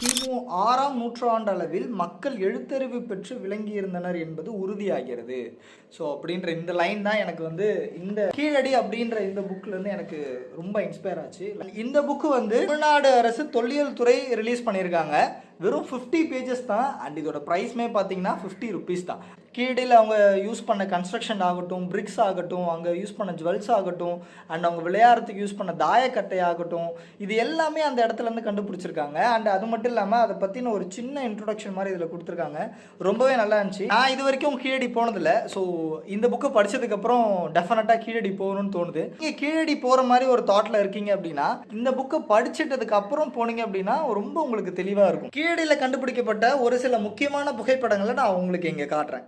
கிமு ஆறாம் நூற்றாண்டளவில் மக்கள் எழுத்தறிவு பெற்று விளங்கியிருந்தனர் என்பது உறுதியாகிறது. ஸோ அப்படின்ற இந்த லைன் தான் எனக்கு வந்து இந்த கீழடி அப்படின்ற இந்த புக்லேருந்து எனக்கு ரொம்ப இன்ஸ்பயர் ஆச்சு. இந்த புக்கு வந்து தமிழ்நாடு அரசு தொல்லியல் துறை ரிலீஸ் பண்ணியிருக்காங்க. வெறும் ஃபிஃப்டி பேஜஸ் தான் அண்ட் இதோட ப்ரைஸ்மே பார்த்தீங்கன்னா ஃபிஃப்டி ருபீஸ் தான். கீழே அவங்க யூஸ் பண்ண கன்ஸ்ட்ரக்ஷன் ஆகட்டும் பிரிக்ஸ் ஆகட்டும் அங்கே யூஸ் பண்ண ஜுவல்ஸ் ஆகட்டும் அண்ட் அவங்க விளையாடுறதுக்கு யூஸ் பண்ண தாயக்கட்டை ஆகட்டும் இது எல்லாமே அந்த இடத்துலேருந்து கண்டுபிடிச்சிருக்காங்க. அண்ட் அது மட்டும் இல்லாமல் அதை பற்றின ஒரு சின்ன இன்ட்ரொடக்ஷன் மாதிரி இதில் கொடுத்துருக்காங்க. ரொம்பவே நல்லா இருந்துச்சு. நான் இது வரைக்கும் கீழடி போனதில்லை. ஸோ இந்த புக்கை படிச்சதுக்கப்புறம் டெஃபினட்டாக கீழடி போகணும்னு தோணுது. நீங்கள் கீழடி போகிற மாதிரி ஒரு தாட்டில் இருக்கீங்க அப்படின்னா இந்த புக்கை படிச்சிட்டதுக்கு அப்புறம் போனீங்க அப்படின்னா ரொம்ப உங்களுக்கு தெளிவாக இருக்கும். பீரியடில் கண்டுபிடிக்கப்பட்ட ஒரு சில முக்கியமான புகைப்படங்களை நான் உங்களுக்கு இங்கே காட்டுறேன்.